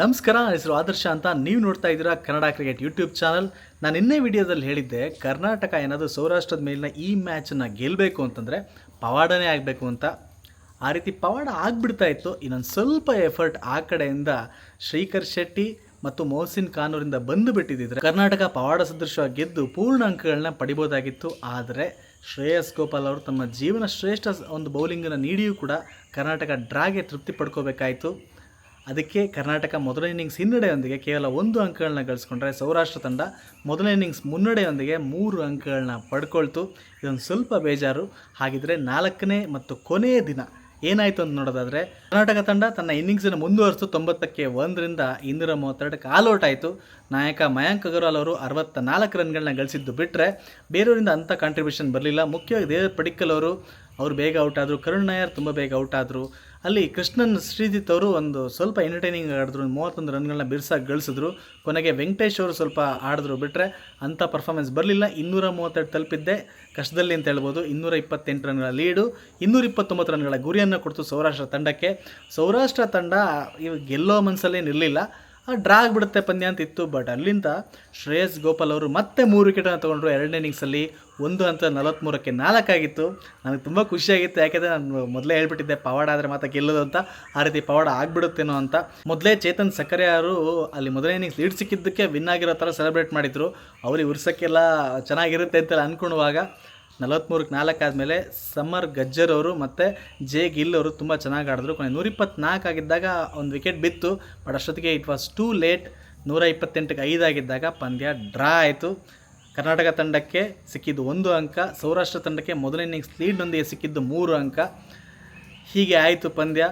ನಮಸ್ಕಾರ ನನ್ನ ಹೆಸರು ಆದರ್ಶ ಅಂತ ನೀವು ನೋಡ್ತಾ ಇದ್ದೀರಾ ಕನ್ನಡ ಕ್ರಿಕೆಟ್ ಯೂಟ್ಯೂಬ್ ಚಾನಲ್. ನಾನು ಇನ್ನೇ ವಿಡಿಯೋದಲ್ಲಿ ಹೇಳಿದ್ದೆ, ಕರ್ನಾಟಕ ಏನಾದರೂ ಸೌರಾಷ್ಟ್ರದ ಮೇಲಿನ ಈ ಮ್ಯಾಚನ್ನು ಗೆಲ್ಲಬೇಕು ಅಂತಂದರೆ ಪವಾಡನೇ ಆಗಬೇಕು ಅಂತ. ಆ ರೀತಿ ಪವಾಡ ಆಗಿಬಿಡ್ತಾ ಇತ್ತು. ಇನ್ನೊಂದು ಸ್ವಲ್ಪ ಎಫರ್ಟ್ ಆ ಕಡೆಯಿಂದ ಶ್ರೀಕರ್ ಶೆಟ್ಟಿ ಮತ್ತು ಮೊಹಸಿನ್ ಖಾನ್ ಅವರಿಂದ ಬಂದು ಬಿಟ್ಟಿದ್ದಿದ್ರೆ ಕರ್ನಾಟಕ ಪವಾಡ ಸದೃಶವಾಗಿ ಗೆದ್ದು ಪೂರ್ಣ ಅಂಕಗಳನ್ನ ಪಡಿಬೋದಾಗಿತ್ತು. ಆದರೆ ಶ್ರೇಯಸ್ ಗೋಪಾಲ್ ಅವರು ತಮ್ಮ ಜೀವನ ಶ್ರೇಷ್ಠ ಒಂದು ಬೌಲಿಂಗನ್ನು ನೀಡಿಯೂ ಕೂಡ ಕರ್ನಾಟಕ ಡ್ರಾಗೆ ತೃಪ್ತಿ ಪಡ್ಕೋಬೇಕಾಯಿತು. ಅದಕ್ಕೆ ಕರ್ನಾಟಕ ಮೊದಲ ಇನ್ನಿಂಗ್ಸ್ ಹಿನ್ನಡೆಯೊಂದಿಗೆ ಕೇವಲ ಒಂದು ಅಂಕಗಳನ್ನ ಗಳಿಸ್ಕೊಂಡ್ರೆ ಸೌರಾಷ್ಟ್ರ ತಂಡ ಮೊದಲ ಇನ್ನಿಂಗ್ಸ್ ಮುನ್ನಡೆಯೊಂದಿಗೆ ಮೂರು ಅಂಕಗಳನ್ನ ಪಡ್ಕೊಳ್ತು. ಇದೊಂದು ಸ್ವಲ್ಪ ಬೇಜಾರು. ಹಾಗಿದ್ರೆ ನಾಲ್ಕನೇ ಮತ್ತು ಕೊನೆಯ ದಿನ ಏನಾಯಿತು ಅಂತ ನೋಡೋದಾದರೆ, ಕರ್ನಾಟಕ ತಂಡ ತನ್ನ ಇನ್ನಿಂಗ್ಸನ್ನು ಮುಂದುವರಿಸಿತು. ತೊಂಬತ್ತಕ್ಕೆ ಒಂದರಿಂದ ಇನ್ನೂರ ಮೂವತ್ತೆರಡಕ್ಕೆ ಆಲ್ಔಟ್ ಆಯಿತು. ನಾಯಕ ಮಯಾಂಕ್ ಅಗರ್ವಾಲ್ ಅವರು ಅರವತ್ತ ನಾಲ್ಕು ರನ್ಗಳನ್ನ ಗಳಿಸಿದ್ದು ಬಿಟ್ಟರೆ ಬೇರೆಯವರಿಂದ ಅಂಥ ಕಾಂಟ್ರಿಬ್ಯೂಷನ್ ಬರಲಿಲ್ಲ. ಮುಖ್ಯವಾಗಿ ದೇವ್ ಪಡಿಕ್ಕಲ್ ಅವರು ಅವರು ಬೇಗ ಔಟ್ ಆದರು, ಕರುಣ್ ನಾಯರ್ ತುಂಬ ಬೇಗ ಔಟ್ ಆದರು, ಅಲ್ಲಿ ಕೃಷ್ಣನ್ ಶ್ರೀಜಿತ್ ಅವರು ಒಂದು ಸ್ವಲ್ಪ ಎಂಟರ್ಟೈನಿಂಗ್ ಆಡಿದ್ರು, ಮೂವತ್ತೊಂದು ರನ್ಗಳನ್ನ ಬಿರ್ಸಾಗಿ ಗಳಿಸಿದ್ರು. ಕೊನೆಗೆ ವೆಂಕಟೇಶ್ ಅವರು ಸ್ವಲ್ಪ ಆಡಿದ್ರು ಬಿಟ್ಟರೆ ಅಂಥ ಪರ್ಫಾರ್ಮೆನ್ಸ್ ಬರಲಿಲ್ಲ. ಇನ್ನೂರ ಮೂವತ್ತೆರಡು ತಲುಪಿದ್ದೆ. ಕಷ್ಟದಲ್ಲಿ ಅಂತ ಹೇಳ್ಬೋದು. ಇನ್ನೂರ ಇಪ್ಪತ್ತೆಂಟು ರನ್ಗಳ ಲೀಡು ಇನ್ನೂರ ಇಪ್ಪತ್ತೊಂಬತ್ತು ರನ್ಗಳ ಗುರಿಯನ್ನು ಕೊಡ್ತು ಸೌರಾಷ್ಟ್ರ ತಂಡಕ್ಕೆ. ಸೌರಾಷ್ಟ್ರ ತಂಡ ಇವಾಗ ಗೆಲ್ಲೋ ಮನಸ್ಸಲ್ಲೇ ನಿರಲಿಲ್ಲ. ಡ್ರಾ ಆಗಿಬಿಡುತ್ತೆ ಪಂದ್ಯ ಅಂತ ಇತ್ತು ಬಟ್ ಅಲ್ಲಿಂದ ಶ್ರೇಯಸ್ ಗೋಪಾಲ್ ಅವರು ಮತ್ತೆ ಮೂರು ವಿಕೆಟನ್ನು ತೊಗೊಂಡ್ರು. ಎರಡನೇ ಇನ್ನಿಂಗ್ಸಲ್ಲಿ ಒಂದು ಹಂತ ನಲವತ್ತ್ಮೂರಕ್ಕೆ ನಾಲ್ಕಾಗಿತ್ತು ನನಗೆ ತುಂಬ ಖುಷಿಯಾಗಿತ್ತು ಯಾಕೆಂದರೆ ನಾನು ಮೊದಲೇ ಹೇಳ್ಬಿಟ್ಟಿದ್ದೆ, ಪವಾಡ ಆದರೆ ಮಾತ್ರ ಗೆಲ್ಲೋದು ಅಂತ. ಆ ರೀತಿ ಪವಾಡ ಆಗಿಬಿಡುತ್ತೇನೋ ಅಂತ. ಮೊದಲೇ ಚೇತನ್ ಸಕ್ಕರೆ ಅವರು ಅಲ್ಲಿ ಮೊದಲನೇ ಇನ್ನಿಂಗ್ಸ್ ಲೀಡ್ ಸಿಕ್ಕಿದ್ದಕ್ಕೆ ವಿನ್ ಆಗಿರೋ ಥರ ಸೆಲೆಬ್ರೇಟ್ ಮಾಡಿದರು. ಅವ್ರಿಗೆ ಉರ್ಸೋಕ್ಕೆಲ್ಲ ಚೆನ್ನಾಗಿರುತ್ತೆ ಅಂತ ಅಂದ್ಕೊಳ್ಳುವಾಗ ನಲವತ್ತ್ಮೂರಕ್ಕೆ ನಾಲ್ಕು ಆದಮೇಲೆ ಸಮ್ಮರ್ ಗಜ್ಜರ್ ಅವರು ಮತ್ತು ಜೆ ಗಿಲ್ ಅವರು ತುಂಬ ಚೆನ್ನಾಗಿ ಆಡಿದ್ರು. ಕೊನೆ ನೂರಿಪ್ಪತ್ನಾಲ್ಕು ಆಗಿದ್ದಾಗ ಒಂದು ವಿಕೆಟ್ ಬಿತ್ತು, ಬಟ್ ಅಷ್ಟೊತ್ತಿಗೆ ಇಟ್ ವಾಸ್ ಟೂ ಲೇಟ್ ನೂರ ಇಪ್ಪತ್ತೆಂಟಕ್ಕೆ ಐದಾಗಿದ್ದಾಗ ಪಂದ್ಯ ಡ್ರಾ ಆಯಿತು. ಕರ್ನಾಟಕ ತಂಡಕ್ಕೆ ಸಿಕ್ಕಿದ್ದು ಒಂದು ಅಂಕ, ಸೌರಾಷ್ಟ್ರ ತಂಡಕ್ಕೆ ಮೊದಲನೇ ಇನ್ನಿಂಗ್ಸ್ ಲೀಡ್ನೊಂದಿಗೆ ಸಿಕ್ಕಿದ್ದು ಮೂರು ಅಂಕ. ಹೀಗೆ ಆಯಿತು ಪಂದ್ಯ.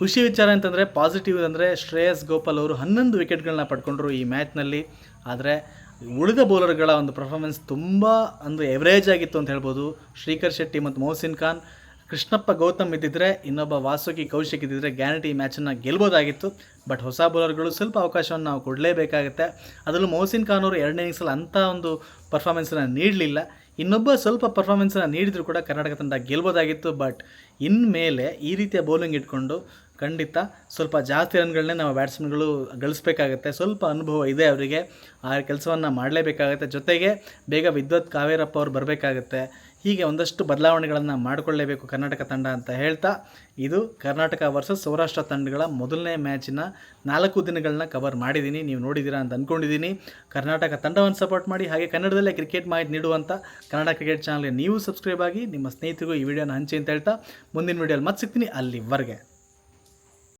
ಖುಷಿ ವಿಚಾರ ಅಂತಂದರೆ ಪಾಸಿಟಿವ್ ಅಂದರೆ ಶ್ರೇಯಸ್ ಗೋಪಾಲ್ ಅವರು ಹನ್ನೊಂದು ವಿಕೆಟ್ಗಳನ್ನ ಪಡ್ಕೊಂಡ್ರು ಈ ಮ್ಯಾಚ್ನಲ್ಲಿ ಆದರೆ ಉಳಿದ ಬೌಲರ್ಗಳ ಒಂದು ಪರ್ಫಾರ್ಮೆನ್ಸ್ ತುಂಬ ಅಂದರೆ ಎವರೇಜ್ ಆಗಿತ್ತು ಅಂತ ಹೇಳ್ಬೋದು. ಶ್ರೀಕರ್ ಶೆಟ್ಟಿ ಮತ್ತು ಮೊಹಸಿನ್ ಖಾನ್. ಕೃಷ್ಣಪ್ಪ ಗೌತಮ್ ಇದ್ದಿದ್ರೆ, ಇನ್ನೊಬ್ಬ ವಾಸುಕಿ ಕೌಶಿಕ್ ಇದ್ದಿದ್ರೆ ಗ್ಯಾರಂಟಿ ಮ್ಯಾಚನ್ನು ಗೆಲ್ಬೋದಾಗಿತ್ತು. ಬಟ್ ಹೊಸ ಬೌಲರ್ಗಳು ಸ್ವಲ್ಪ ಅವಕಾಶವನ್ನು ನಾವು ಕೊಡಲೇಬೇಕಾಗುತ್ತೆ. ಅದರಲ್ಲೂ ಮೊಹಸಿನ್ ಖಾನ್ ಅವರು ಎರಡನೇ ಇನ್ನಿಂಗ್ಸಲ್ಲಿ ಅಂಥ ಒಂದು ಪರ್ಫಾರ್ಮೆನ್ಸನ್ನು ನೀಡಲಿಲ್ಲ. ಇನ್ನೊಬ್ಬ ಸ್ವಲ್ಪ ಪರ್ಫಾರ್ಮೆನ್ಸನ್ನು ನೀಡಿದರೂ ಕೂಡ ಕರ್ನಾಟಕ ತಂಡ ಗೆಲ್ಬೋದಾಗಿತ್ತು. ಬಟ್ ಇನ್ಮೇಲೆ ಈ ರೀತಿಯ ಬೌಲಿಂಗ್ ಇಟ್ಕೊಂಡು ಖಂಡಿತ ಸ್ವಲ್ಪ ಜಾಸ್ತಿ ರನ್ಗಳನ್ನೇ ನಾವು ಬ್ಯಾಟ್ಸ್ಮನ್ಗಳು ಗಳಿಸ್ಬೇಕಾಗತ್ತೆ. ಸ್ವಲ್ಪ ಅನುಭವ ಇದೆ ಅವರಿಗೆ. ಆ ಕೆಲಸವನ್ನು ಮಾಡಲೇಬೇಕಾಗತ್ತೆ. ಜೊತೆಗೆ ಬೇಗ ವಿದ್ವತ್ ಕಾವೇರಪ್ಪ ಅವರು ಬರಬೇಕಾಗತ್ತೆ. ಹೀಗೆ ಒಂದಷ್ಟು ಬದಲಾವಣೆಗಳನ್ನು ಮಾಡಿಕೊಳ್ಳೇಬೇಕು ಕರ್ನಾಟಕ ತಂಡ ಅಂತ ಹೇಳ್ತಾ, ಇದು ಕರ್ನಾಟಕ ವರ್ಸಸ್ ಸೌರಾಷ್ಟ್ರ ತಂಡಗಳ ಮೊದಲನೇ ಮ್ಯಾಚಿನ ನಾಲ್ಕು ದಿನಗಳನ್ನ ಕವರ್ ಮಾಡಿದ್ದೀನಿ ನೀವು ನೋಡಿದ್ದೀರಾ ಅಂತ ಅಂದ್ಕೊಂಡಿದ್ದೀನಿ ಕರ್ನಾಟಕ ತಂಡವನ್ನು ಸಪೋರ್ಟ್ ಮಾಡಿ, ಹಾಗೆ ಕನ್ನಡದಲ್ಲೇ ಕ್ರಿಕೆಟ್ ಮಾಹಿತಿ ನೀಡುವಂಥ ಕನ್ನಡ ಕ್ರಿಕೆಟ್ ಚಾನಲ್ಗೆ ನೀವು ಸಬ್ಸ್ಕ್ರೈಬ್ ಆಗಿ ನಿಮ್ಮ ಸ್ನೇಹಿತರಿಗೂ ಈ ವಿಡಿಯೋನ ಹಂಚಿ ಅಂತ ಹೇಳ್ತಾ, ಮುಂದಿನ ವಿಡಿಯೋಲಿ ಮತ್ತೆ ಸಿಗ್ತೀನಿ ಅಲ್ಲಿವರೆಗೆ.